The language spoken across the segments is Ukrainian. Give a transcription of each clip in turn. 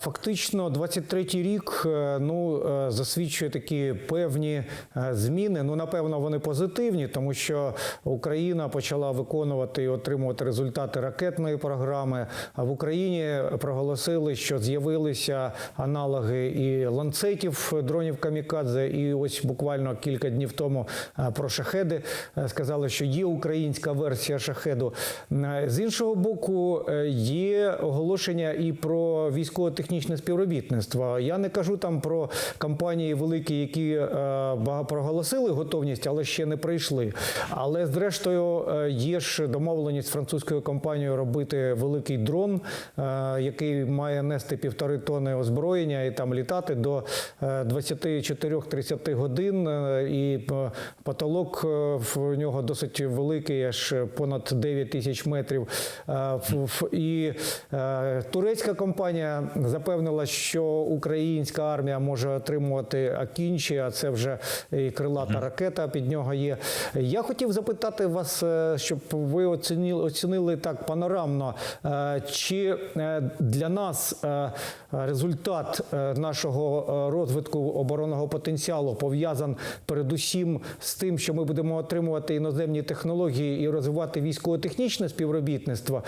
Фактично, 23-й рік е, ну е, засвідчує такі певні е, зміни. Ну напевно, вони позитивні, тому що Україна почала виконувати і отримувати результати ракетної програми. А в Україні проголосили, що з'явилися аналоги і ланцетів дронів Камікадзе. І ось буквально кілька днів тому про шахеди сказали, що є українська версія шахеду. З іншого боку, є оголошення і про військово-технічне співробітництво. Я не кажу там про компанії великі, які е, проголосили готовність, але ще не прийшли. Але зрештою е, є ж домовленість з французькою компанією робити великий дрон, е, який має нести півтори тони озброєння і там літати до е, 24-30 годин. Е, І е, потолок в нього досить великий, аж понад 9 тисяч метрів. І турецька компанія запевнила, що українська армія може отримувати Акінчі, а це вже і крилата ракета під нього є. Я хотів запитати вас, е, щоб ви оцінили, оцінили так панорамно, е, чи е, для нас результат нашого розвитку оборонного потенціалу пов'язан передусім з тим, що ми будемо отримувати іноземні технології і розвивати військово-технічне співробітництво,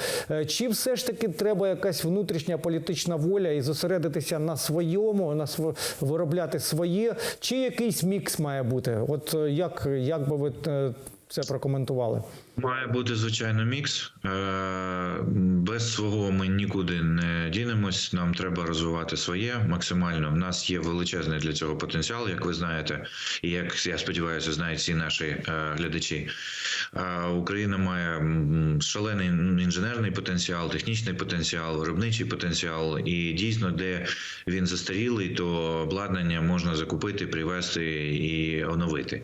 чи все ж таки треба якась внутрішня політична воля зосередитися на своєму, на св... виробляти своє, чи якийсь мікс має бути? От е, як, як би ви е, це прокоментували? Має бути звичайно мікс. Е, Без свого ми нікуди не дінемось. Нам треба розвивати своє максимально. У нас є величезний для цього потенціал, як ви знаєте, і як я сподіваюся, знають всі наші е, глядачі. Е, Україна має шалений інженерний потенціал, технічний потенціал, виробничий потенціал. І дійсно, де він застарілий, то обладнання можна закупити, привезти і оновити.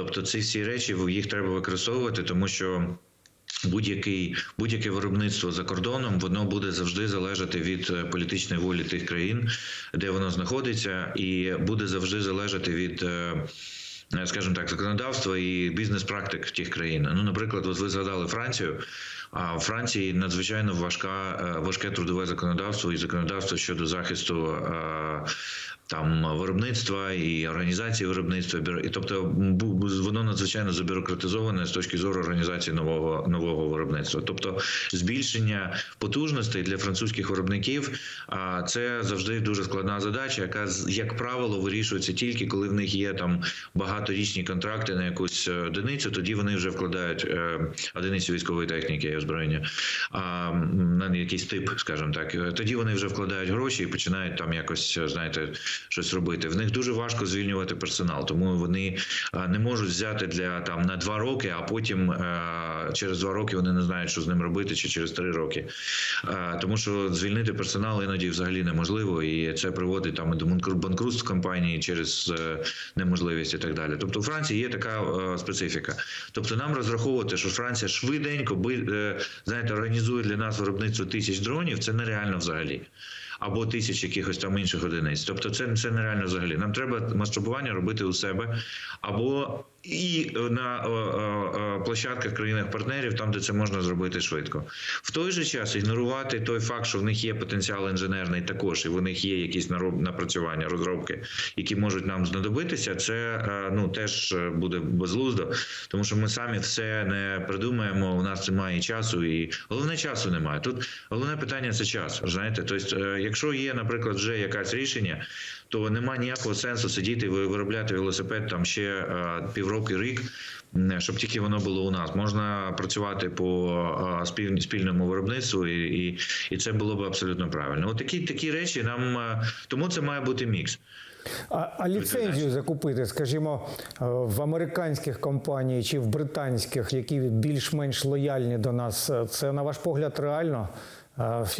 Тобто, ці всі речі їх треба використовувати, тому що. Будь-який будь-яке виробництво за кордоном воно буде завжди залежати від е, політичної волі тих країн, де воно знаходиться, і буде завжди залежати від. е, е, Скажімо так, законодавства і бізнес-практик тих країн. Ну, наприклад, ви згадали Францію. А в Франції надзвичайно важка важке трудове законодавство і законодавство щодо захисту там виробництва і організації виробництва. І тобто воно надзвичайно забюрократизоване з точки зору організації нового нового виробництва. Тобто збільшення потужностей для французьких виробників. А це завжди дуже складна задача, яка як правило вирішується тільки коли в них є там багаторічні контракти на якусь е, одиницю. Тоді вони вже вкладають е, одиницю військової техніки і озброєння а, на якийсь тип, скажімо так. Е, Тоді вони вже вкладають гроші і починають там якось е, знаєте щось робити. В них дуже важко звільнювати персонал, тому вони е, не можуть взяти для там на два роки, а потім е, через два роки вони не знають, що з ним робити, чи через три роки. Е, Тому що звільнити персонал іноді взагалі неможливо, і це приводить там до банкру- банкрутств компанії через неможливість і так далі. Тобто у Франції є така специфіка. Тобто нам розраховувати, що Франція швиденько би знаєте, організує для нас виробництво тисяч дронів, це нереально взагалі. Або тисяч якихось там інших одиниць. Тобто, це, це нереально взагалі. Нам треба масштабування робити у себе або і на е, е, е, площадках країнах-партнерів, там де це можна зробити швидко. В той же час ігнорувати той факт, що в них є потенціал інженерний також, і в них є якісь напрацювання, розробки, які можуть нам знадобитися. Це е, ну теж е, буде безглуздо, тому що ми самі все не придумаємо. У нас немає часу, і головне часу немає. Тут головне питання це час. Знаєте, тобто, е, якщо є, наприклад, вже якесь рішення, то немає ніякого сенсу сидіти і виробляти велосипед там ще е, півроку рік, щоб тільки воно було у нас. Можна працювати по е, спіль- спільному виробництву, і, і, і це було б абсолютно правильно. От такі такі речі нам е, тому це має бути мікс. А, а ліцензію закупити, скажімо, в американських компаній чи в британських, які більш-менш лояльні до нас, це на ваш погляд реально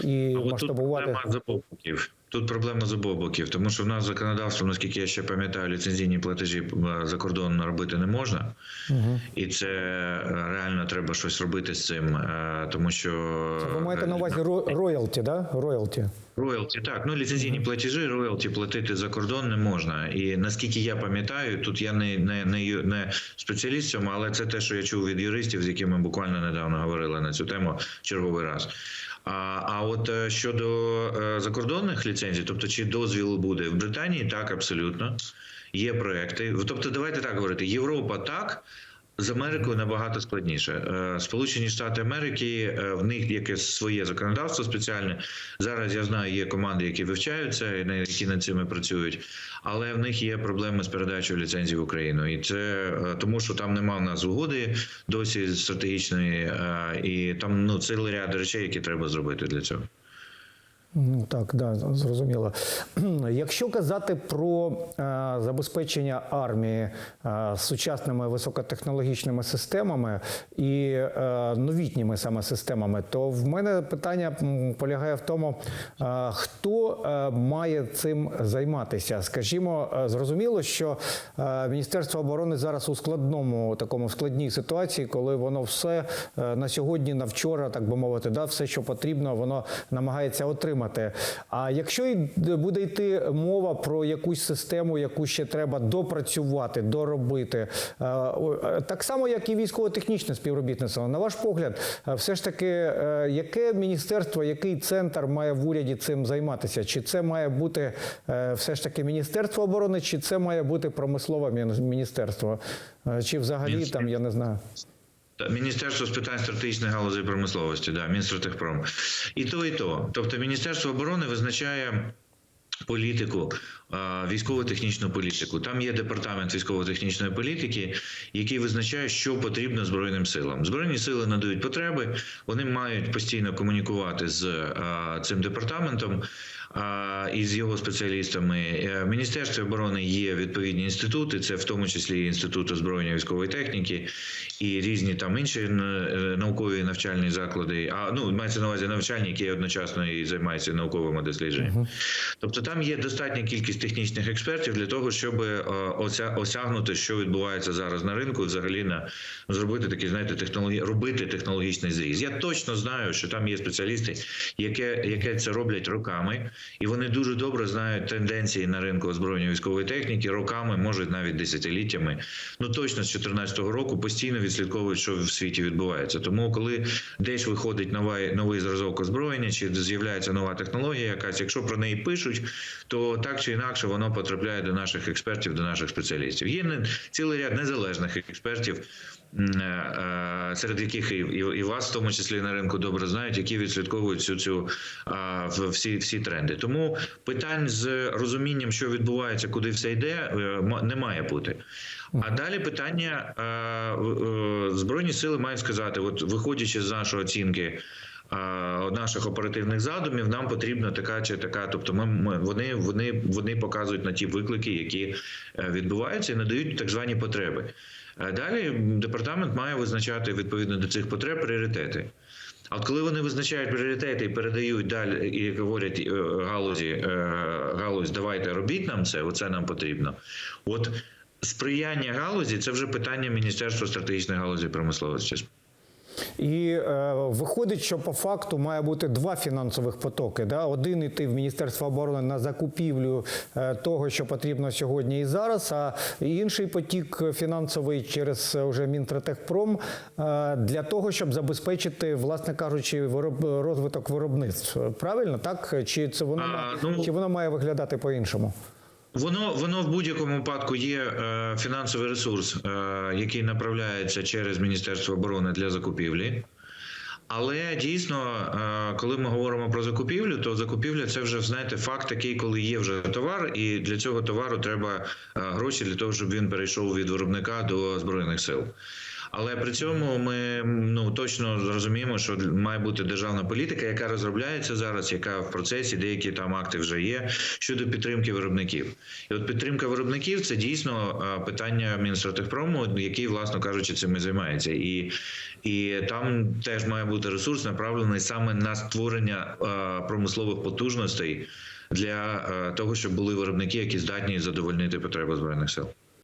і А масштабувати? проблема з. Тут проблема з обох боків, тому що в нас законодавство, наскільки я ще пам'ятаю, ліцензійні платежі е, за кордон робити не можна, Угу. і це е, реально треба щось робити з цим, е, тому що Ви маєте на увазі ро- роялті, да? Роялті. Роялті, так, ну ліцензійні платежі, роялті платити за кордон не можна. І наскільки я пам'ятаю, тут я не, не, не, не спеціаліст цьому, але це те, що я чув від юристів, з якими буквально недавно говорили на цю тему черговий раз. А, а от е, щодо е, закордонних ліцензій, тобто чи дозвіл буде в Британії, так абсолютно є проекти. Тобто, давайте так говорити: Європа так. З Америкою набагато складніше. Е, Сполучені Штати Америки е, в них якесь своє законодавство спеціальне. Зараз я знаю, є команди, які вивчаються, і які над цими працюють, але в них є проблеми з передачею ліцензій в Україну, і це е, тому, що там нема в нас угоди досі стратегічної, і там ну цілий ряд речей, які треба зробити для цього. Так, да, зрозуміло. Якщо казати про е, забезпечення армії е, сучасними високотехнологічними системами і е, новітніми саме системами, то в мене питання полягає в тому, хто має цим займатися. Скажімо, зрозуміло, що Міністерство оборони зараз у складному такому складній ситуації, коли воно все на сьогодні, на вчора, так би мовити, да, все, що потрібно, воно намагається отримати. А якщо буде йти мова про якусь систему, яку ще треба допрацювати, доробити, е, е, так само, як і військово-технічне співробітництво, на ваш погляд, е, все ж таки, яке міністерство, який центр має в уряді цим займатися? Чи це має бути все ж таки Міністерство оборони, чи це має бути промислове мін- міністерство? Чи взагалі там, я не знаю. Міністерство з питань стратегічної галузі промисловості, да, Мінстратегпром. І то, і то. Тобто Міністерство оборони визначає політику, військово-технічну політику. Там є департамент військово-технічної політики, який визначає, що потрібно Збройним силам. Збройні сили надають потреби, вони мають постійно комунікувати з цим департаментом. А, І його спеціалістами Е, Міністерстві оборони є відповідні інститути, це в тому числі інститут озброєння військової техніки і різні там інші е, наукові навчальні заклади. А ну мається на увазі навчальні, які одночасно і займаються науковими дослідженнями. Тобто там є достатня кількість технічних експертів для того, щоб е, ося- осягнути, що відбувається зараз на ринку, і взагалі на зробити такий, знаєте, технології, робити технологічний зріз. Я точно знаю, що там є спеціалісти, яке, яке це роблять роками, і вони дуже добре знають тенденції на ринку озброєння військової техніки. Роками, може навіть десятиліттями. Ну точно з 2014 року постійно відслідковують, що в світі відбувається. Тому, коли десь виходить новий, новий зразок озброєння, чи з'являється нова технологія, якась, якщо про неї пишуть, то так чи інакше воно потрапляє до наших експертів, до наших спеціалістів. Є цілий ряд незалежних експертів. Е, е, Серед яких і, і, і вас, в тому числі на ринку, добре знають, які відслідковують цю а, всі, всі тренди. Тому питань з розумінням, що відбувається, куди все йде, е, не має бути. А далі питання збройні сили мають сказати: от виходячи з нашої оцінки. Наших оперативних задумів нам потрібна така чи така. Тобто, ми, ми вони, вони, вони показують на ті виклики, які відбуваються, і надають так звані потреби. Далі департамент має визначати відповідно до цих потреб пріоритети. А от коли вони визначають пріоритети і передають далі, і говорять е, галузі, е, галузь, давайте робіть нам це, оце нам потрібно. От сприяння галузі це вже питання Міністерства стратегічної галузі промисловості. І е, виходить, що по факту має бути два фінансових потоки. Да? Один іти в Міністерство оборони на закупівлю е, того, що потрібно сьогодні і зараз, а інший потік фінансовий через е, вже Мінтратехпром е, для того, щоб забезпечити, власне кажучи, вироб, розвиток виробництв. Правильно, так? Чи це воно, А, ма- ну- чи воно має виглядати по-іншому? Воно воно в будь-якому випадку є е, фінансовий ресурс, е, який направляється через Міністерство оборони для закупівлі. Але дійсно, е, коли ми говоримо про закупівлю, то закупівля це вже знаєте факт такий, коли є вже товар, і для цього товару треба е, гроші для того, щоб він перейшов від виробника до збройних сил. Але при цьому ми ну точно зрозуміємо, що має бути державна політика, яка розробляється зараз, яка в процесі деякі там акти вже є щодо підтримки виробників. І от підтримка виробників це дійсно питання Мінстратегпрому, який, власно кажучи, цим і займається, і, і там теж має бути ресурс направлений саме на створення промислових потужностей для того, щоб були виробники, які здатні задовольнити потреби збройних сил.